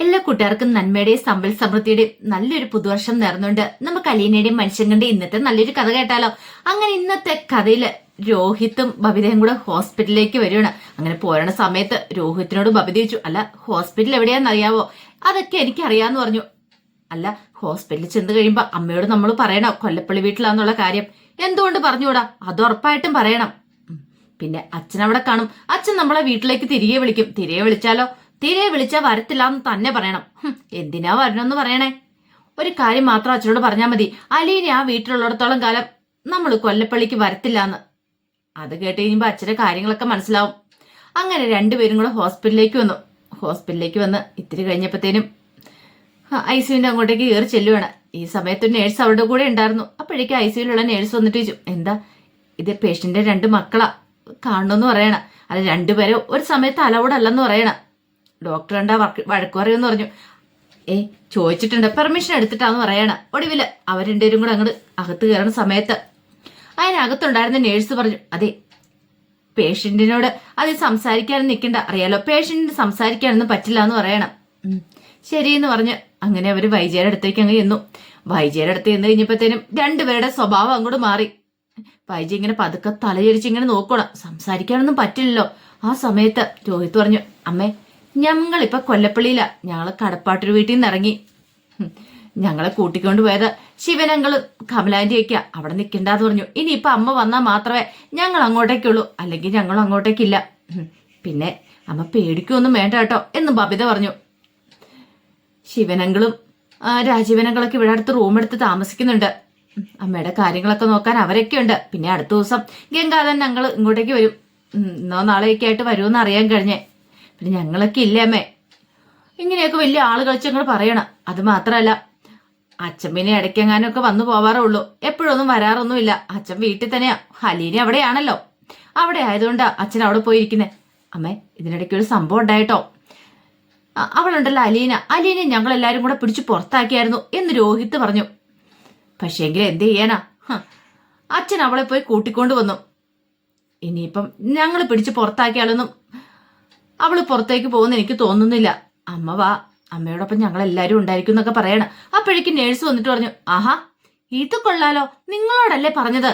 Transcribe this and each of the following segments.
എല്ലാ കൂട്ടുകാർക്കും നന്മയുടെയും സമ്പൽ സമൃദ്ധിയുടെയും നല്ലൊരു പുതുവർഷം നേർന്നുകൊണ്ട് നമുക്ക് അലീനയുടെയും മനുഷ്യങ്ങളുടെയും ഇന്നത്തെ നല്ലൊരു കഥ കേട്ടാലോ? അങ്ങനെ ഇന്നത്തെ കഥയിൽ രോഹിത്തും ബബിതയും കൂടെ ഹോസ്പിറ്റലിലേക്ക് വരികയാണ്. അങ്ങനെ പോരണ സമയത്ത് രോഹിത്തിനോട് ബബിത ചോദിച്ചു അല്ല ഹോസ്പിറ്റൽ എവിടെയാണെന്നറിയാവോ? അതൊക്കെ എനിക്ക് അറിയാന്ന് പറഞ്ഞു. അല്ല ഹോസ്പിറ്റലിൽ ചെന്ന് കഴിയുമ്പോ അമ്മയോട് നമ്മൾ പറയണം? കൊല്ലപ്പള്ളി വീട്ടിലാന്നുള്ള കാര്യം? എന്തുകൊണ്ട് പറഞ്ഞുകൂടാ? അത് ഉറപ്പായിട്ടും പറയണം. പിന്നെ അച്ഛൻ അവിടെ കാണും. അച്ഛൻ നമ്മളെ വീട്ടിലേക്ക് തിരികെ വിളിക്കും. തിരികെ വിളിച്ചാലോ? തിരികെ വിളിച്ചാൽ വരത്തില്ല എന്ന് തന്നെ പറയണം. എന്തിനാ വരണമെന്ന് പറയണേ? ഒരു കാര്യം മാത്രം അച്ഛനോട് പറഞ്ഞാൽ മതി. അലീനെ ആ വീട്ടിലുള്ളിടത്തോളം കാലം നമ്മൾ കൊല്ലപ്പള്ളിക്ക് വരത്തില്ല എന്ന് അത് കേട്ട് കഴിയുമ്പോൾ അച്ഛന്റെ കാര്യങ്ങളൊക്കെ മനസ്സിലാവും. അങ്ങനെ രണ്ടുപേരും കൂടെ ഹോസ്പിറ്റലിലേക്ക് വന്നു. ഹോസ്പിറ്റലിലേക്ക് വന്ന് ഇത്തിരി കഴിഞ്ഞപ്പോഴത്തേനും ഐ സിയുവിന്റെ അങ്ങോട്ടേക്ക് കയറി ചെല്ലുവാണ്. ഈ സമയത്ത് നേഴ്സ് അവരുടെ കൂടെ ഉണ്ടായിരുന്നു. അപ്പോഴേക്കും ഐ സിയുവിലുള്ള നേഴ്സ് വന്നിട്ട് ചോദിച്ചു എന്താ? ഇത് പേഷ്യന്റെ രണ്ട് മക്കളാ? കാണണമെന്ന് പറയണ? അത് രണ്ടുപേരും ഒരു സമയത്ത് അലൗഡ് പറയണ. ഡോക്ടർ എന്താ വഴക്ക് പറയുമെന്ന് പറഞ്ഞു. ഏ ചോദിച്ചിട്ടുണ്ട്. പെർമിഷൻ എടുത്തിട്ടാന്ന് പറയണ. ഒടുവിൽ അവർ രണ്ടുപേരും കൂടെ അങ്ങോട്ട് അകത്ത് കയറുന്ന സമയത്ത് അതിനകത്തുണ്ടായിരുന്ന നേഴ്സ് പറഞ്ഞു അതെ പേഷ്യന്റിനോട് അത് സംസാരിക്കാനും നിൽക്കണ്ട അറിയാലോ പേഷ്യന്റിന് സംസാരിക്കാനൊന്നും പറ്റില്ല എന്ന് പറയണം. ശരി എന്ന് പറഞ്ഞ് അങ്ങനെ അവർ വൈജയുടെ അടുത്തേക്ക് അങ്ങ് ചെന്നു. വൈജയുടെ അടുത്ത് ചെന്ന് കഴിഞ്ഞപ്പോഴത്തേനും രണ്ടുപേരുടെ സ്വഭാവം അങ്ങോട്ട് മാറി. വൈജ ഇങ്ങനെ പതുക്കെ തലചരിച്ച് ഇങ്ങനെ നോക്കണം സംസാരിക്കാനൊന്നും പറ്റില്ലല്ലോ. ആ സമയത്ത് രോഹിത് പറഞ്ഞു അമ്മേ ഞങ്ങളിപ്പൊ കൊല്ലപ്പള്ളിയില. ഞങ്ങൾ കടപ്പാട്ടൊരു വീട്ടിൽ നിന്ന് ഇറങ്ങി. ഞങ്ങളെ കൂട്ടിക്കൊണ്ട് പോയത് ശിവനങ്ങളും കമലാന്റിയൊക്കെയാ. അവിടെ നിൽക്കണ്ടെന്ന് പറഞ്ഞു. ഇനിയിപ്പൊ അമ്മ വന്നാൽ മാത്രമേ ഞങ്ങൾ അങ്ങോട്ടേക്കുള്ളൂ അല്ലെങ്കിൽ ഞങ്ങൾ അങ്ങോട്ടേക്കില്ല. പിന്നെ അമ്മ പേടിക്കൊന്നും വേണ്ട കേട്ടോ എന്ന് ബബിത പറഞ്ഞു. ശിവനങ്ങളും രാജീവനങ്ങളൊക്കെ ഇവിടെ അടുത്ത് റൂം എടുത്ത് താമസിക്കുന്നുണ്ട്. അമ്മയുടെ കാര്യങ്ങളൊക്കെ നോക്കാൻ അവരൊക്കെ ഉണ്ട്. പിന്നെ അടുത്ത ദിവസം ഗംഗാധൻ ഞങ്ങൾ ഇങ്ങോട്ടേക്ക് വരും. ഇന്നോ നാളെയൊക്കെ ആയിട്ട് വരുമെന്ന് അറിയാൻ കഴിഞ്ഞേ. പിന്നെ ഞങ്ങളൊക്കെ ഇല്ലേ അമ്മേ? ഇങ്ങനെയൊക്കെ വലിയ ആളുകൾ ഞങ്ങൾ പറയണം. അത് മാത്രമല്ല അച്ഛൻ പിന്നെ ഇടയ്ക്കെങ്ങാനൊക്കെ വന്നു പോവാറുള്ളൂ എപ്പോഴൊന്നും വരാറൊന്നുമില്ല. അച്ഛൻ വീട്ടിൽ തന്നെയാ. ഹലീനി അവിടെയാണല്ലോ. അവിടെ ആയതുകൊണ്ടാ അച്ഛൻ അവിടെ പോയിരിക്കുന്നേ. അമ്മേ ഇതിനിടയ്ക്ക് ഒരു സംഭവം ഉണ്ടായിട്ടോ? അവളുണ്ടല്ലോ അലീന. അലീനെ ഞങ്ങൾ കൂടെ പിടിച്ച് പുറത്താക്കിയായിരുന്നു എന്ന് രോഹിത്ത് പറഞ്ഞു. പക്ഷേങ്കിൽ എന്ത് ചെയ്യാനാ? അച്ഛൻ അവളെ പോയി കൂട്ടിക്കൊണ്ടു വന്നു. ഇനിയിപ്പം ഞങ്ങൾ പിടിച്ച് പുറത്താക്കിയാലൊന്നും അവൾ പുറത്തേക്ക് പോകുന്ന എനിക്ക് തോന്നുന്നില്ല. അമ്മ വാ. അമ്മയോടൊപ്പം ഞങ്ങൾ എല്ലാരും ഉണ്ടായിരിക്കും എന്നൊക്കെ പറയണം. അപ്പോഴേക്കും നേഴ്സ് വന്നിട്ട് പറഞ്ഞു ആഹാ ഇത് കൊള്ളാലോ. നിങ്ങളോടല്ലേ പറഞ്ഞത്?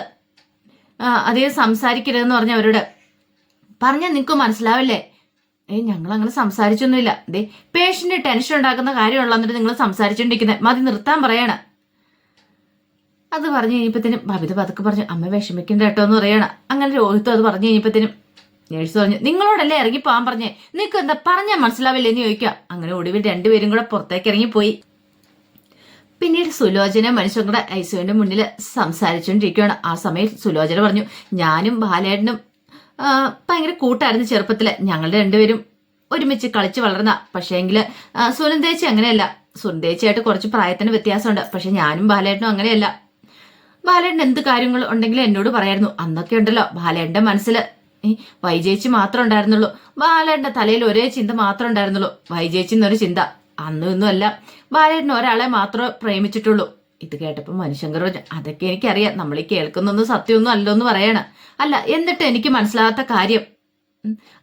അധികം സംസാരിക്കരുതെന്ന് പറഞ്ഞ അവരോട്. പറഞ്ഞാൽ നിങ്ങൾക്ക് മനസ്സിലാവില്ലേ? ഏയ് ഞങ്ങൾ അങ്ങനെ സംസാരിച്ചൊന്നുമില്ല. ദേ പേഷ്യന്റ് ടെൻഷൻ ഉണ്ടാക്കുന്ന കാര്യമുള്ള എന്നിട്ട് നിങ്ങൾ സംസാരിച്ചോണ്ടിരിക്കുന്നത് മതി നിർത്താൻ പറയണ. അത് പറഞ്ഞു കഴിഞ്ഞപ്പത്തേനും ഭവിത പതുക്കെ പറഞ്ഞു അമ്മ വിഷമിക്കണ്ട കേട്ടോ എന്ന് പറയണ. അങ്ങനെ രോഹിത്തും അത് പറഞ്ഞു കഴിഞ്ഞപ്പത്തേനും നേഴ്സ് പറഞ്ഞു നിങ്ങളോടല്ലേ ഇറങ്ങി പോകാൻ പറഞ്ഞേ? നിനക്ക് എന്താ പറഞ്ഞാൽ മനസ്സിലാവില്ലേ? എന്ന് ചോദിക്കുക. അങ്ങനെ ഒടുവിൽ രണ്ടുപേരും കൂടെ പുറത്തേക്ക് ഇറങ്ങിപ്പോയി. പിന്നീട് സുലോചന മനുഷ്യൻ കൂടെ ഐസുവിന്റെ മുന്നിൽ സംസാരിച്ചുകൊണ്ടിരിക്കുകയാണ്. ആ സമയം സുലോചന പറഞ്ഞു ഞാനും ബാലേട്ടനും ഭയങ്കര കൂട്ടായിരുന്നു ചെറുപ്പത്തിൽ. ഞങ്ങളുടെ രണ്ടുപേരും ഒരുമിച്ച് കളിച്ച് വളർന്ന. പക്ഷേങ്കിൽ സുനന്ദേച്ചി അങ്ങനെയല്ല. സുനന്ദേച്ചിയായിട്ട് കുറച്ച് പ്രായത്തിന് വ്യത്യാസമുണ്ട്. പക്ഷെ ഞാനും ബാലേട്ടനും അങ്ങനെയല്ല. ബാലേട്ടൻ എന്ത് കാര്യങ്ങൾ ഉണ്ടെങ്കിലും എന്നോട് പറയായിരുന്നു. അന്നൊക്കെ ഉണ്ടല്ലോ ബാലേട്ടന്റെ മനസ്സിൽ ഈ വൈജേച്ചി മാത്രം ഉണ്ടായിരുന്നുള്ളൂ. ബാലേട്ടന്റെ തലയിൽ ഒരേ ചിന്ത മാത്രം ഉണ്ടായിരുന്നുള്ളൂ. വൈജേച്ചി എന്നൊരു ചിന്ത. അന്നും ഇന്നും അല്ല. ബാലേട്ടൻ ഒരാളെ മാത്രമേ പ്രേമിച്ചിട്ടുള്ളൂ. ഇത് കേട്ടപ്പോൾ മനുശങ്കർ പറഞ്ഞു അതൊക്കെ എനിക്കറിയാം. നമ്മൾ ഈ കേൾക്കുന്നൊന്നും സത്യമൊന്നും അല്ലെന്ന് പറയണ. അല്ല എന്നിട്ട് എനിക്ക് മനസ്സിലാകാത്ത കാര്യം.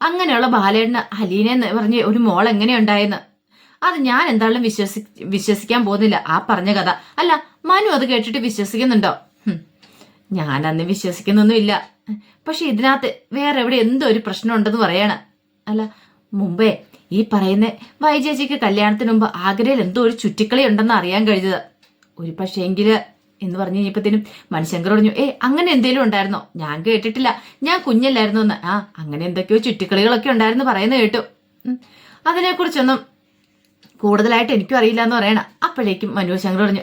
അങ്ങനെയുള്ള ബാലേട്ടന് അലീന എന്ന് പറഞ്ഞ ഒരു മോൾ എങ്ങനെയുണ്ടായെന്ന് അത് ഞാൻ എന്തായാലും വിശ്വസി വിശ്വസിക്കാൻ പോകുന്നില്ല. ആ പറഞ്ഞ കഥ. അല്ല മനു അത് കേട്ടിട്ട് വിശ്വസിക്കുന്നുണ്ടോ? ഞാൻ അന്ന് വിശ്വസിക്കുന്നൊന്നുമില്ല. പക്ഷെ ഇതിനകത്ത് വേറെ എവിടെ എന്തോ ഒരു പ്രശ്നം ഉണ്ടെന്ന് പറയണ. അല്ല മുമ്പേ ഈ പറയുന്ന വൈജേച്ചിക്ക് കല്യാണത്തിന് മുമ്പ് ആഗ്രയിൽ എന്തോ ഒരു ചുറ്റിക്കളി ഉണ്ടെന്ന് അറിയാൻ കഴിഞ്ഞത്. ഒരു പക്ഷേങ്കിൽ എന്ന് പറഞ്ഞു കഴിഞ്ഞപ്പത്തേനും മനുശങ്കർ പറഞ്ഞു ഏ അങ്ങനെ എന്തേലും ഉണ്ടായിരുന്നോ? ഞാൻ കേട്ടിട്ടില്ല. ഞാൻ കുഞ്ഞല്ലായിരുന്നു എന്ന്. ആ അങ്ങനെ എന്തൊക്കെയോ ചുറ്റിക്കളികളൊക്കെ ഉണ്ടായിരുന്നു പറയുന്ന കേട്ടു. അതിനെക്കുറിച്ചൊന്നും കൂടുതലായിട്ട് എനിക്കും അറിയില്ല എന്ന് പറയണം. അപ്പോഴേക്കും മനോജ് ശങ്കർ പറഞ്ഞു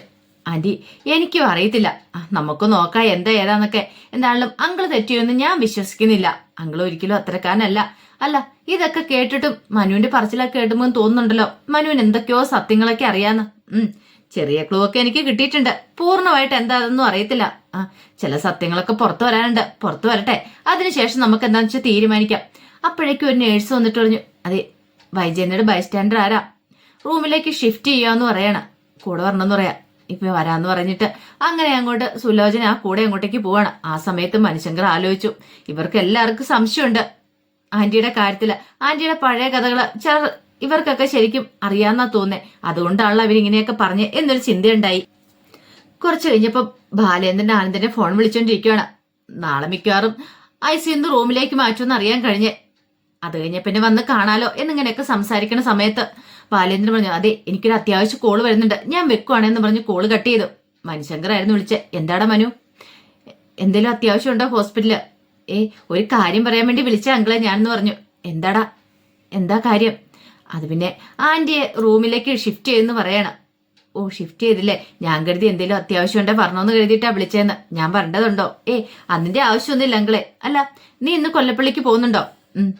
ആന്റി എനിക്കും അറിയത്തില്ല. നമുക്ക് നോക്കാം എന്താ ഏതാന്നൊക്കെ. എന്താണെങ്കിലും അങ്കിൾ തെറ്റിയൊന്നും ഞാൻ വിശ്വസിക്കുന്നില്ല. അങ്കിൾ ഒരിക്കലും അത്രക്കാരനല്ല അല്ല ഇതൊക്കെ കേട്ടിട്ടും മനുവിന്റെ പറച്ചിലൊക്കെ കേട്ടുമ്പോൾ തോന്നുന്നുണ്ടല്ലോ. മനുവിന് എന്തൊക്കെയോ സത്യങ്ങളൊക്കെ അറിയാന്ന്. ഉം ചെറിയ ക്ലൂ ഒക്കെ എനിക്ക് കിട്ടിയിട്ടുണ്ട്. പൂർണമായിട്ട് എന്താ അതൊന്നും അറിയത്തില്ല. ആ ചില സത്യങ്ങളൊക്കെ പുറത്തു വരാനുണ്ട്. പുറത്തു വരട്ടെ. അതിനുശേഷം നമുക്ക് എന്താന്ന് വെച്ചാൽ തീരുമാനിക്കാം. അപ്പോഴേക്കും ഒരു നേഴ്സ് വന്നിട്ട് പറഞ്ഞു അതെ വൈജയനയുടെ ബൈസ്റ്റാൻഡർ ആരാ? റൂമിലേക്ക് ഷിഫ്റ്റ് ചെയ്യാന്ന് പറയാണ്. കൂടെ വരണമെന്ന് പറയാ. ഇപ്പൊ വരാന്ന് പറഞ്ഞിട്ട് അങ്ങനെ അങ്ങോട്ട് സുലോചന കൂടെ അങ്ങോട്ടേക്ക് പോവാണ്. ആ സമയത്ത് മനുശങ്കർ ആലോചിച്ചു. ഇവർക്ക് എല്ലാവർക്കും സംശയമുണ്ട്. ആന്റിയുടെ കാര്യത്തിൽ ആന്റിയുടെ പഴയ കഥകൾ ചിലർ ഇവർക്കൊക്കെ ശരിക്കും അറിയാന്നാ തോന്നേ അതുകൊണ്ടാണല്ലോ അവരിങ്ങനെയൊക്കെ പറഞ്ഞ് എന്നൊരു ചിന്തയുണ്ടായി. കുറച്ച് കഴിഞ്ഞപ്പോ ബാലേന്ദ്രൻ ആനന്ദനെ ഫോൺ വിളിച്ചോണ്ടിരിക്കുകയാണ് നാളെ മിക്കവാറും ഐ സി റൂമിലേക്ക് മാറ്റുമെന്ന് അറിയാൻ കഴിഞ്ഞ്. അത് കഴിഞ്ഞ പിന്നെ വന്ന് കാണാലോ എന്നിങ്ങനെയൊക്കെ സംസാരിക്കുന്ന സമയത്ത് ബാലേന്ദ്രൻ പറഞ്ഞു അതെ എനിക്കൊരു അത്യാവശ്യ കോൾ വരുന്നുണ്ട്. ഞാൻ വെക്കുവാണെന്ന് പറഞ്ഞ് കോൾ കട്ട് ചെയ്തു. മനുശങ്കർ ആയിരുന്നു വിളിച്ചത് എന്താടാ മനു? എന്തെങ്കിലും അത്യാവശ്യം ഉണ്ടോ ഹോസ്പിറ്റലിൽ? ഏ ഒരു കാര്യം പറയാൻ വേണ്ടി വിളിച്ച അങ്കിളെ ഞാനെന്ന് പറഞ്ഞു. എന്താടാ? എന്താ കാര്യം? അത് പിന്നെ ആന്റിയെ റൂമിലേക്ക് ഷിഫ്റ്റ് ചെയ്യുന്നു പറയണം. ഓ ഷിഫ്റ്റ് ചെയ്തില്ലേ? ഞാൻ കരുതി എന്തെങ്കിലും അത്യാവശ്യം ഉണ്ടോ പറഞ്ഞോന്ന് കരുതിയിട്ടാ വിളിച്ചതെന്ന് ഞാൻ പറഞ്ഞതുണ്ടോ? ഏ അതിന്റെ ആവശ്യമൊന്നുമില്ല അങ്കിളെ. അല്ല നീ ഇന്ന് കൊല്ലപ്പള്ളിക്ക് പോകുന്നുണ്ടോ?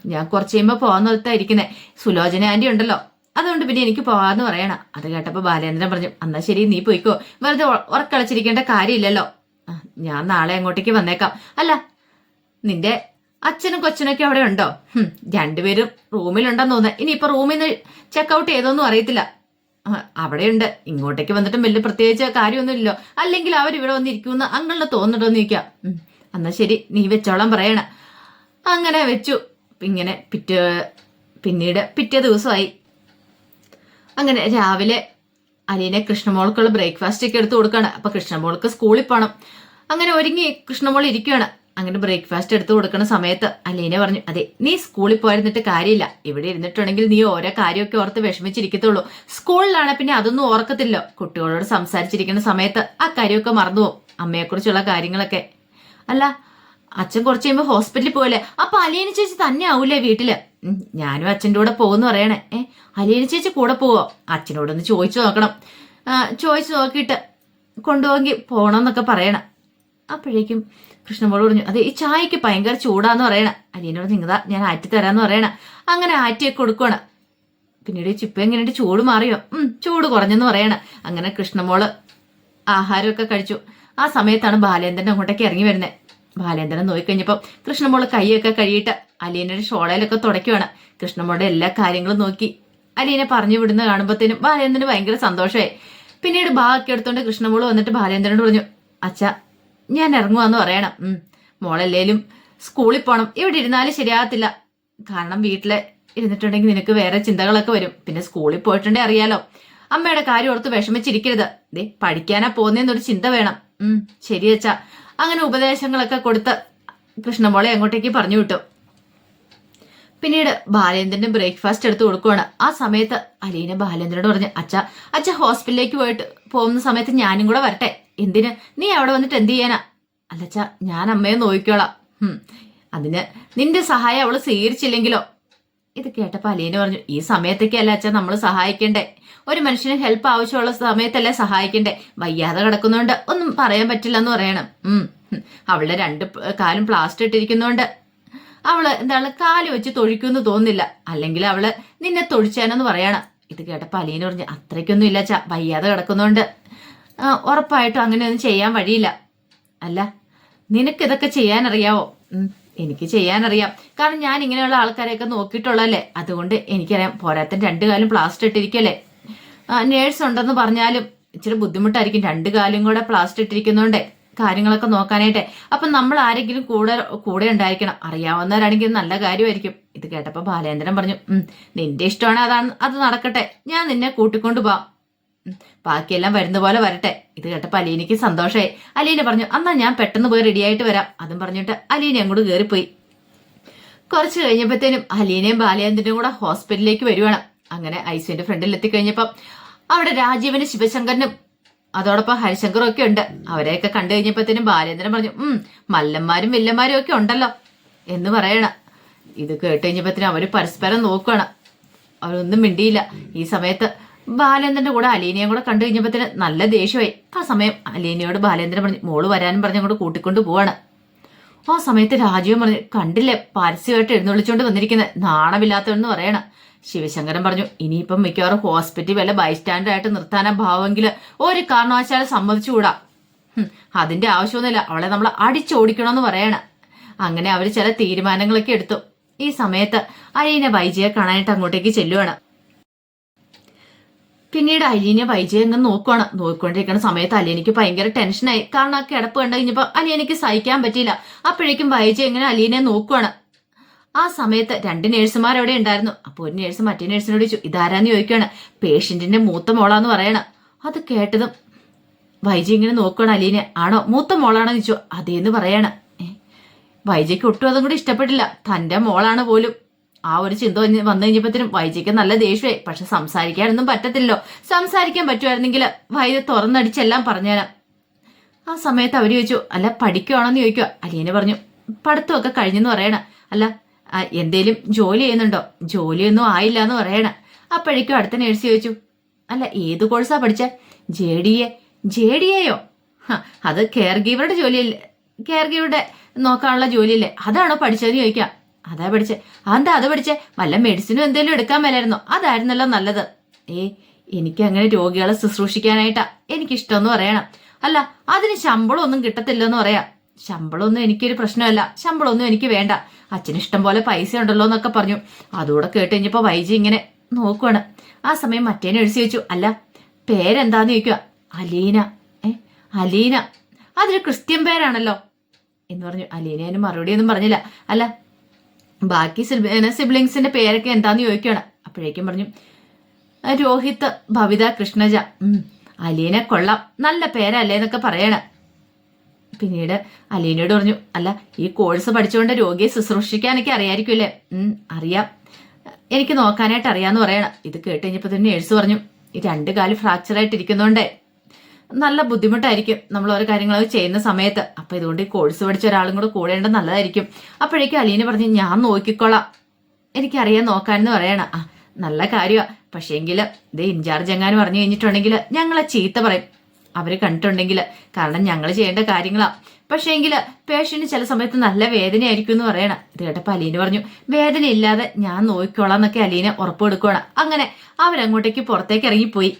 ഞാൻ കുറച്ച് കഴിയുമ്പോ പോകാൻ ഇരിക്കുന്നേ സുലോചന ആന്റി ഉണ്ടല്ലോ. അതുകൊണ്ട് പിന്നെ എനിക്ക് പോവാന്ന് പറയണം. അത് കേട്ടപ്പോ ബാലേന്ദ്രൻ പറഞ്ഞു എന്നാ ശരി നീ പോയിക്കോ. വെറുതെ ഉറ- ഉറക്കളച്ചിരിക്കേണ്ട കാര്യമില്ലല്ലോ. ഞാൻ നാളെ അങ്ങോട്ടേക്ക് വന്നേക്കാം. അല്ല നിന്റെ അച്ഛനും കൊച്ചനൊക്കെ അവിടെ ഉണ്ടോ? രണ്ടുപേരും റൂമിലുണ്ടെന്ന് തോന്നുന്നു. ഇനിയിപ്പോ റൂമിൽ നിന്ന് ചെക്കൗട്ട് ചെയ്തോന്നും അറിയത്തില്ല. അവിടെ അവിടെയുണ്ട്. ഇങ്ങോട്ടേക്ക് വന്നിട്ടും വലിയ പ്രത്യേകിച്ച് കാര്യമൊന്നുമില്ലല്ലോ. അല്ലെങ്കിൽ അവരിവിടെ വന്നിരിക്കുമെന്ന് അങ്ങനെ തോന്നിട്ടോന്ന് ചോദിക്കാം. എന്നാ ശരി നീ വെച്ചോളാം പറയണ. അങ്ങനെ വെച്ചു. ഇങ്ങനെ പിറ്റേ പിന്നീട് പിറ്റേ ദിവസമായി. അങ്ങനെ രാവിലെ അലീനെ കൃഷ്ണമോൾക്കുള്ള ബ്രേക്ക്ഫാസ്റ്റ് ഒക്കെ എടുത്തു കൊടുക്കുകയാണ് അപ്പൊ കൃഷ്ണമോൾക്ക് സ്കൂളിൽ പോകണം അങ്ങനെ ഒരുങ്ങി കൃഷ്ണമോൾ ഇരിക്കുകയാണ് അങ്ങനെ ബ്രേക്ക്ഫാസ്റ്റ് എടുത്തു കൊടുക്കുന്ന സമയത്ത് അലീന പറഞ്ഞു അതെ നീ സ്കൂളിൽ പോയിരുന്നിട്ട് കാര്യമില്ല. ഇവിടെ ഇരുന്നിട്ടുണ്ടെങ്കിൽ നീ ഓരോ കാര്യമൊക്കെ ഓർത്ത് വിഷമിച്ചിരിക്കത്തുള്ളൂ. സ്കൂളിലാണ് പിന്നെ അതൊന്നും ഓർക്കത്തില്ലോ. കുട്ടികളോട് സംസാരിച്ചിരിക്കുന്ന സമയത്ത് ആ കാര്യമൊക്കെ മറന്നുപോകും അമ്മയെക്കുറിച്ചുള്ള കാര്യങ്ങളൊക്കെ. അല്ല അച്ഛൻ കുറച്ച് കഴിയുമ്പോ ഹോസ്പിറ്റലിൽ പോയല്ലേ അപ്പൊ അലിയന ചേച്ചി തന്നെ ആവൂലേ വീട്ടിൽ? ഞാനും അച്ഛന്റെ കൂടെ പോകുന്നു പറയണേ. ഏ അലിയന ചേച്ചി കൂടെ പോവോ? അച്ഛനോടൊന്ന് ചോദിച്ചു നോക്കണം. ചോദിച്ചു നോക്കിയിട്ട് കൊണ്ടുപോകി പോകണമെന്നൊക്കെ പറയണം. അപ്പോഴേക്കും കൃഷ്ണമോട് പറഞ്ഞു അതെ ഈ ചായക്ക് ഭയങ്കര ചൂടാന്ന് പറയണ. അലീനോട് നിങ്ങതാ ഞാൻ ആറ്റി തരാന്ന് പറയണ. അങ്ങനെ ആറ്റിയൊക്കെ കൊടുക്കണം പിന്നീട് ചിപ്പ എങ്ങനെയുണ്ട്? ചൂട് മാറിയോ? ഉം ചൂട് കുറഞ്ഞെന്ന് പറയണ. അങ്ങനെ കൃഷ്ണമോൾ ആഹാരമൊക്കെ കഴിച്ചു. ആ സമയത്താണ് ബാലേന്ദ്രൻ അങ്ങോട്ടേക്ക് ഇറങ്ങി വരുന്നത് ബാലേന്ദ്രൻ നോക്കിക്കഴിഞ്ഞപ്പോൾ കൃഷ്ണമോൾ കൈയൊക്കെ കഴിയിട്ട് അലീനയുടെ ഷോളയിലൊക്കെ തുടയ്ക്കുവാണ്. കൃഷ്ണമോളുടെ എല്ലാ കാര്യങ്ങളും നോക്കി അലീനെ പറഞ്ഞു വിടുന്ന കാണുമ്പോഴത്തേനും ബാലേന്ദ്രന് ഭയങ്കര സന്തോഷമായി. പിന്നീട് ബാഗൊക്കെ എടുത്തോണ്ട് കൃഷ്ണമോൾ വന്നിട്ട് ബാലേന്ദ്രനോട് പറഞ്ഞു അച്ഛ ഞാൻ ഇറങ്ങുവാന്ന് പറയണം. ഉം മോളല്ലേലും സ്കൂളിൽ പോണം. ഇവിടെ ഇരുന്നാലും ശരിയാകത്തില്ല. കാരണം വീട്ടിൽ ഇരുന്നിട്ടുണ്ടെങ്കിൽ നിനക്ക് വേറെ ചിന്തകളൊക്കെ വരും. പിന്നെ സ്കൂളിൽ പോയിട്ടുണ്ടേ അറിയാലോ. അമ്മയുടെ കാര്യം ഓർത്ത് വിഷമിച്ചിരിക്കരുത്. ദേ പഠിക്കാനാ പോകുന്നതെന്നൊരു ചിന്ത വേണം. ഉം ശരി അച്ഛാ. അങ്ങനെ ഉപദേശങ്ങളൊക്കെ കൊടുത്ത് കൃഷ്ണമോളെ അങ്ങോട്ടേക്ക് പറഞ്ഞു വിട്ടു. പിന്നീട് ബാലേന്ദ്രന്റെ ബ്രേക്ക്ഫാസ്റ്റ് എടുത്ത് കൊടുക്കുവാണ്. ആ സമയത്ത് അലീന ബാലേന്ദ്രനോട് പറഞ്ഞു അച്ഛ അച്ഛ ഹോസ്പിറ്റലിലേക്ക് പോയിട്ട് പോകുന്ന സമയത്ത് ഞാനും കൂടെ വരട്ടെ. എന്തിന്? നീ അവിടെ വന്നിട്ട് എന്ത് ചെയ്യാനാ? അല്ലച്ച ഞാൻ അമ്മയെ നോക്കിക്കോളാം. അതിന് നിന്റെ സഹായം അവൾ സ്വീകരിച്ചില്ലെങ്കിലോ? ഇത് കേട്ടപ്പോ അലീന പറഞ്ഞു ഈ സമയത്തൊക്കെ അല്ല അച്ഛൻ നമ്മൾ സഹായിക്കണ്ടേ? ഒരു മനുഷ്യന് ഹെൽപ്പ് ആവശ്യമുള്ള സമയത്തല്ലേ സഹായിക്കണ്ടേ? വയ്യാതെ കിടക്കുന്നോണ്ട് ഒന്നും പറയാൻ പറ്റില്ല എന്ന് പറയണം. ഉം. അവളുടെ രണ്ട് കാലും പ്ലാസ്റ്റർ ഇട്ടിരിക്കുന്നോണ്ട് അവൾ എന്താണ് കാൽ വെച്ച് തൊഴിക്കുമെന്ന് തോന്നില്ല അല്ലെങ്കിൽ അവൾ നിന്നെ തൊഴിച്ചാനെന്ന് പറയണം. ഇത് കേട്ടപ്പോ അലീന പറഞ്ഞു അത്രയ്ക്കൊന്നും ഇല്ല ചാ വയ്യാതെ കിടക്കുന്നോണ്ട്. ഉറപ്പായിട്ടും അങ്ങനെ ഒന്നും ചെയ്യാൻ വഴിയില്ല. അല്ല നിനക്കിതൊക്കെ ചെയ്യാനറിയാവോ? എനിക്ക് ചെയ്യാനറിയാം. കാരണം ഞാൻ ഇങ്ങനെയുള്ള ആൾക്കാരെയൊക്കെ നോക്കിയിട്ടുള്ളല്ലേ അതുകൊണ്ട് എനിക്കറിയാം പോരാത്തൻ രണ്ടു കാലം പ്ലാസ്റ്റർ ഇട്ടിരിക്കല്ലേ? നേഴ്സ് ഉണ്ടെന്ന് പറഞ്ഞാലും ഇച്ചിരി ബുദ്ധിമുട്ടായിരിക്കും രണ്ടു കാലും കൂടെ പ്ലാസ്റ്റർ ഇട്ടിരിക്കുന്നോണ്ടേ കാര്യങ്ങളൊക്കെ നോക്കാനായിട്ടെ. അപ്പൊ നമ്മൾ ആരെങ്കിലും കൂടെ കൂടെ ഉണ്ടായിരിക്കണം. അറിയാവുന്നവരാണെങ്കിൽ നല്ല കാര്യമായിരിക്കും. ഇത് കേട്ടപ്പോൾ ബാലേന്ദ്രൻ പറഞ്ഞു നിന്റെ ഇഷ്ടമാണ് അതാണ് അത് നടക്കട്ടെ. ഞാൻ നിന്നെ കൂട്ടിക്കൊണ്ടു പോവാം. ബാക്കിയെല്ലാം വരുന്ന പോലെ വരട്ടെ. ഇത് കേട്ടപ്പോ അലീനയ്ക്ക് സന്തോഷമായി അലീന പറഞ്ഞു അന്നാ ഞാൻ പെട്ടെന്ന് പോയി റെഡി ആയിട്ട് വരാം. അതും പറഞ്ഞിട്ട് അലീന അങ്ങോട്ട് കയറിപ്പോയി കുറച്ച് കഴിഞ്ഞപ്പോഴത്തേനും അലീനയും ബാലേന്ദ്രനും കൂടെ ഹോസ്പിറ്റലിലേക്ക് വരുവാണ്. അങ്ങനെ ഐസുവിന്റെ ഫ്രണ്ടിൽ എത്തിക്കഴിഞ്ഞപ്പം അവിടെ രാജീവനും ശിവശങ്കരനും അതോടൊപ്പം ഹരിശങ്കറും ഒക്കെ ഉണ്ട്. അവരെയൊക്കെ കണ്ടു കഴിഞ്ഞപ്പോഴത്തേനും ബാലേന്ദ്രൻ പറഞ്ഞു ഉം മല്ലന്മാരും വില്ലന്മാരും ഒക്കെ ഉണ്ടല്ലോ. എന്ന് പറയണ. ഇത് കേട്ട് കഴിഞ്ഞപ്പോഴത്തേനും അവർ പരസ്പരം നോക്കുകയാണ് അവരൊന്നും മിണ്ടിയില്ല. ഈ സമയത്ത് ബാലേന്ദ്രന്റെ കൂടെ അലീനയും കൂടെ കണ്ടു കഴിഞ്ഞപ്പോഴത്തേന് നല്ല ദേഷ്യമായി. ആ സമയം അലീനയോട് ബാലേന്ദ്രൻ പറഞ്ഞു മോൾ വരാനും പറഞ്ഞ് അങ്ങോട്ട് കൂട്ടിക്കൊണ്ട് പോവാണ്. ആ സമയത്ത് രാജീവൻ പറഞ്ഞു കണ്ടില്ലേ പരസ്യമായിട്ട് എഴുന്നള്ളിച്ചോണ്ട് വന്നിരിക്കുന്നത് നാണമില്ലാത്തവെന്ന് പറയണം. ശിവശങ്കരൻ പറഞ്ഞു ഇനിയിപ്പം മിക്കവാറും ഹോസ്പിറ്റൽ വല്ല ബൈസ്റ്റാൻഡർ ആയിട്ട് നിർത്താനാ ഭാവമെങ്കിൽ ഒരു കാരണവശാലും സമ്മതിച്ചുകൂടാ അതിന്റെ ആവശ്യമൊന്നുമില്ല അവളെ നമ്മൾ അടിച്ചോടിക്കണമെന്ന് പറയണം. അങ്ങനെ അവർ ചില തീരുമാനങ്ങളൊക്കെ എടുത്തു. ഈ സമയത്ത് അലീന വൈജയെ കാണാനായിട്ട് അങ്ങോട്ടേക്ക് ചെല്ലുവാണ്. പിന്നീട് അലീനെ വൈജയെ അങ്ങ് നോക്കുവാണ്. നോക്കിക്കൊണ്ടിരിക്കുന്ന സമയത്ത് അലീനയ്ക്ക് ഭയങ്കര ടെൻഷനായി. കാരണം ആ കിടപ്പ് കണ്ടു കഴിഞ്ഞപ്പോ അലീനയ്ക്ക് സഹിക്കാൻ പറ്റിയില്ല. അപ്പോഴേക്കും വൈജ എങ്ങനെ അലീനെ നോക്കുവാണ്. ആ സമയത്ത് രണ്ട് നേഴ്സുമാർ അവിടെ ഉണ്ടായിരുന്നു. അപ്പോൾ ഒരു നേഴ്സ് മറ്റേ നേഴ്സിനോട് ചോദിച്ചു ഇതാരാന്ന് ചോദിക്കുകയാണ് പേഷ്യന്റിന്റെ മൂത്ത മോളാന്ന് പറയണ. അത് കേട്ടതും വൈജി ഇങ്ങനെ നോക്കുകയാണ് അലീനെ ആണോ? മൂത്ത മോളാണോ? ചോദിച്ചു. അതേന്ന് പറയാണ്. വൈജയ്ക്ക് ഒട്ടും അതും കൂടി ഇഷ്ടപ്പെട്ടില്ല. തന്റെ മോളാണ് പോലും. ആ ഒരു ചിന്ത വന്ന് കഴിഞ്ഞപ്പോഴത്തേനും വൈജിക്ക് നല്ല ദേഷ്യമായി പക്ഷെ സംസാരിക്കാനൊന്നും പറ്റത്തില്ലല്ലോ. സംസാരിക്കാൻ പറ്റുമായിരുന്നെങ്കിൽ വൈദ്യ തുറന്നടിച്ചെല്ലാം പറഞ്ഞുതരാം. ആ സമയത്ത് അവർ ചോദിച്ചു അല്ല പഠിക്കുവാണോന്ന് ചോദിക്കുക അലീന പറഞ്ഞു പഠിത്തമൊക്കെ കഴിഞ്ഞെന്ന് പറയണ. അല്ല എന്തേലും ജോലി ചെയ്യുന്നുണ്ടോ? ജോലിയൊന്നും ആയില്ല എന്ന് പറയണ. അപ്പോഴേക്കും അടുത്ത നേഴ്സ് ചോദിച്ചു അല്ല ഏത് കോഴ്സാ പഠിച്ച? J D A. J D എയോ? അത് കെയർ ഗീവറുടെ ജോലിയല്ലേ കെയർ ഗീവറുടെ നോക്കാനുള്ള ജോലിയല്ലേ. അതാണോ പഠിച്ചതെന്ന് ചോദിക്കാം. അതാ പഠിച്ചേ അതെന്താ അത് പഠിച്ചേ വല്ല മെഡിസിനും എന്തെങ്കിലും എടുക്കാൻ മേലായിരുന്നോ? അതായിരുന്നല്ലോ നല്ലത്. ഏ എനിക്ക് അങ്ങനെ രോഗികളെ ശുശ്രൂഷിക്കാനായിട്ടാ എനിക്കിഷ്ടമെന്ന് പറയണം. അല്ല അതിന് ശമ്പളമൊന്നും കിട്ടത്തില്ലെന്ന് പറയാം. ശമ്പളമൊന്നും എനിക്കൊരു പ്രശ്നമല്ല. ശമ്പളമൊന്നും എനിക്ക് വേണ്ട. അച്ഛന് ഇഷ്ടം പോലെ പൈസ ഉണ്ടല്ലോ എന്നൊക്കെ പറഞ്ഞു. അതുകൂടെ കേട്ട് കഴിഞ്ഞപ്പോ വൈജി ഇങ്ങനെ നോക്കുവാണ്. ആ സമയം മറ്റേനെ എഴുതി വെച്ചു അല്ല പേരെന്താന്ന് ചോദിക്കുക അലീന. ഏ അലീന. അതൊരു ക്രിസ്ത്യൻ പേരാണല്ലോ. എന്ന് പറഞ്ഞു. അലീനേന് മറുപടി ഒന്നും പറഞ്ഞില്ല. അല്ല ബാക്കി സിബ്ലിങ്സിന്റെ പേരൊക്കെ എന്താന്ന് ചോദിക്കുകയാണ്. അപ്പോഴേക്കും പറഞ്ഞു രോഹിത് ഭവിത കൃഷ്ണജ അലീനെ കൊള്ളാം. നല്ല പേരല്ലേ എന്നൊക്കെ പറയണ. പിന്നീട് അലീനയോട് പറഞ്ഞു അല്ല ഈ കോഴ്സ് പഠിച്ചുകൊണ്ട് രോഗിയെ ശുശ്രൂഷിക്കാനൊക്കെ അറിയായിരിക്കുമല്ലേ? അറിയാം. എനിക്ക് നോക്കാനായിട്ട് അറിയാന്ന് പറയണം. ഇത് കേട്ട് കഴിഞ്ഞപ്പോൾ തന്നെ നേഴ്സ് പറഞ്ഞു ഈ രണ്ട് കാൽ ഇരിക്കുന്നോണ്ടേ നല്ല ബുദ്ധിമുട്ടായിരിക്കും നമ്മൾ ഓരോ കാര്യങ്ങളൊക്കെ ചെയ്യുന്ന സമയത്ത്. അപ്പൊ ഇതുകൊണ്ട് ഈ കോഴ്സ് പഠിച്ച ഒരാളും കൂടെ കൂടേണ്ടത് നല്ലതായിരിക്കും. അപ്പോഴേക്കും അലീന പറഞ്ഞു ഞാൻ നോക്കിക്കോളാം. എനിക്കറിയാൻ നോക്കാനെന്ന് പറയണ. ആ നല്ല കാര്യമാ പക്ഷേങ്കിൽ ഇത് ഇൻചാർജ് എങ്ങാനും പറഞ്ഞു കഴിഞ്ഞിട്ടുണ്ടെങ്കിൽ ഞങ്ങളെ ചീത്ത പറയും. അവർ കണ്ടിട്ടുണ്ടെങ്കിൽ കാരണം ഞങ്ങൾ ചെയ്യേണ്ട കാര്യങ്ങളാ. പക്ഷേങ്കിൽ പേഷ്യന്റ് ചില സമയത്ത് നല്ല വേദനയായിരിക്കും എന്ന് പറയണം. ഇത് കേട്ടപ്പോൾ അലീന പറഞ്ഞു വേദന ഇല്ലാതെ ഞാൻ നോക്കിക്കോളാം എന്നൊക്കെ അലീന ഉറപ്പ് കൊടുക്കുകയാണ് അങ്ങനെ അവരങ്ങോട്ടേക്ക് പുറത്തേക്ക് ഇറങ്ങിപ്പോയി.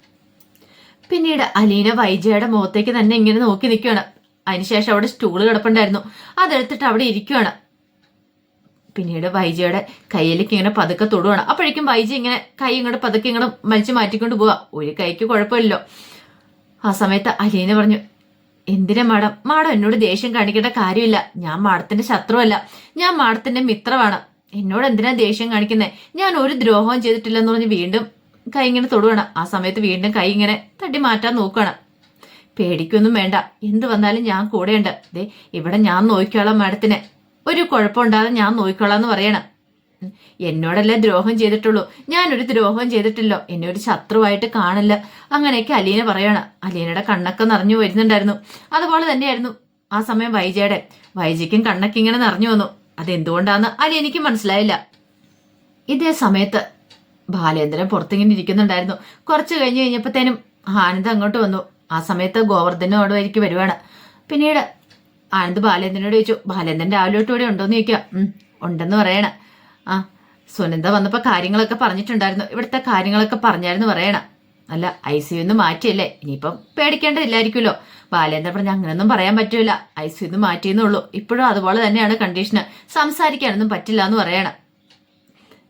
പിന്നീട് അലീന വൈജയുടെ മുഖത്തേക്ക് തന്നെ ഇങ്ങനെ നോക്കി നിൽക്കുകയാണ്. അതിനുശേഷം അവിടെ സ്റ്റൂൾ കിടപ്പുണ്ടായിരുന്നു. അതെടുത്തിട്ട് അവിടെ ഇരിക്കുകയാണ്. പിന്നീട് വൈജയുടെ കയ്യിലേക്ക് ഇങ്ങനെ പതുക്കെ തൊടുവാണ്. അപ്പോഴേക്കും വൈജി ഇങ്ങനെ കൈ ഇങ്ങോട്ട് പതുക്കെ ഇങ്ങോട്ട് വലിച്ചു മാറ്റിക്കൊണ്ട് പോവാ. ഒരു കൈക്ക് കുഴപ്പമില്ലല്ലോ. ആ സമയത്ത് അലീന പറഞ്ഞു എന്തിനാ മാഡം? മാഡം എന്നോട് ദേഷ്യം കാണിക്കേണ്ട കാര്യമില്ല. ഞാൻ മാഡത്തിന്റെ ശത്രുവല്ല. ഞാൻ മാഡത്തിന്റെ മിത്രമാണ് എന്നോട് എന്തിനാ ദേഷ്യം കാണിക്കുന്നത് ഞാൻ ഒരു ദ്രോഹവും ചെയ്തിട്ടില്ലെന്ന് പറഞ്ഞ് വീണ്ടും കൈ ഇങ്ങനെ തൊടുവണം. ആ സമയത്ത് വീണ്ടും കൈ ഇങ്ങനെ തട്ടി മാറ്റാൻ നോക്കുകയാണ് പേടിക്കൊന്നും വേണ്ട. എന്ത് വന്നാലും ഞാൻ കൂടെയുണ്ട്. ദേ ഇവിടെ ഞാൻ നോക്കിക്കോളാം മാഡത്തിനെ. ഒരു കുഴപ്പമുണ്ടാതെ ഞാൻ നോക്കിക്കോളാം എന്ന് പറയണം. എന്നോടല്ലേ ദ്രോഹം ചെയ്തിട്ടുള്ളൂ? ഞാനൊരു ദ്രോഹം ചെയ്തിട്ടില്ലോ. എന്നെ ഒരു ശത്രുവായിട്ട് കാണില്ല. അങ്ങനെയൊക്കെ അലീന പറയാണ്. അലീനയുടെ കണ്ണൊക്കെ നിറഞ്ഞു വരുന്നുണ്ടായിരുന്നു. അതുപോലെ തന്നെയായിരുന്നു ആ സമയം വൈജയുടെ. വൈജയ്ക്കും കണ്ണൊക്കെ ഇങ്ങനെ നിറഞ്ഞു വന്നു. അതെന്തുകൊണ്ടാന്ന് അലീനയ്ക്ക് മനസ്സിലായില്ല. ഇതേ സമയത്ത് ബാലേന്ദ്രൻ പുറത്തിങ്ങനെ ഇരിക്കുന്നുണ്ടായിരുന്നു. കുറച്ച് കഴിഞ്ഞ് കഴിഞ്ഞപ്പോഴത്തേനും ആനന്ദ് അങ്ങോട്ട് വന്നു. ആ സമയത്ത് ഗോവർദ്ധനോട് വരിക്ക് വരുവാണ്. പിന്നീട് ആനന്ദ് ബാലേന്ദ്രനോട് ചോദിച്ചു ബാലേന്ദ്രൻ രാവിലെ തൊട്ട് ഇവിടെ ഉണ്ടോന്ന് ചോദിക്കാം. ഉണ്ടെന്ന് പറയണ. ആ സുനന്ദ വന്നപ്പോ കാര്യങ്ങളൊക്കെ പറഞ്ഞിട്ടുണ്ടായിരുന്നു. ഇവിടുത്തെ കാര്യങ്ങളൊക്കെ പറഞ്ഞായിരുന്നു പറയണ. അല്ല ഐ സി യുന്ന് മാറ്റിയല്ലേ. ഇനിയിപ്പം പേടിക്കേണ്ടതില്ലായിരിക്കുമല്ലോ. ബാലേന്ദ്രൻ പറഞ്ഞ അങ്ങനെയൊന്നും പറയാൻ പറ്റൂല. ഐ സി യുന്ന് മാറ്റിയെന്നുള്ളൂ ഇപ്പോഴും അതുപോലെ തന്നെയാണ് കണ്ടീഷന്. സംസാരിക്കാനൊന്നും പറ്റില്ല എന്ന് പറയണം.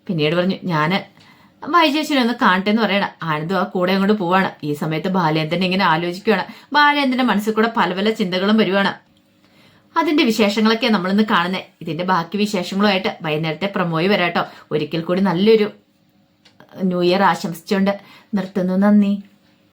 പിന്നീട് പറഞ്ഞു ഞാൻ വൈജേശ്വരി ഒന്ന് കാണട്ടെ എന്ന് പറയണം. ആനന്ദും ആ കൂടെ അങ്ങോട്ട് പോവാണ്. ഈ സമയത്ത് ബാലേന്ദ്രൻ ഇങ്ങനെ ആലോചിക്കുകയാണ്. ബാലേന്ദ്രന്റെ മനസ്സിൽ കൂടെ പല പല ചിന്തകളും വരുവാണ്. അതിന്റെ വിശേഷങ്ങളൊക്കെ നമ്മളിന്ന് കാണുന്നത് ഇതിന്റെ ബാക്കി വിശേഷങ്ങളുമായിട്ട് വൈകുന്നേരത്തെ പ്രമോയി വരാട്ടോ. ഒരിക്കൽ കൂടി നല്ലൊരു ന്യൂ ഇയർ ആശംസിച്ചുകൊണ്ട് നിർത്തുന്നു. നന്ദി.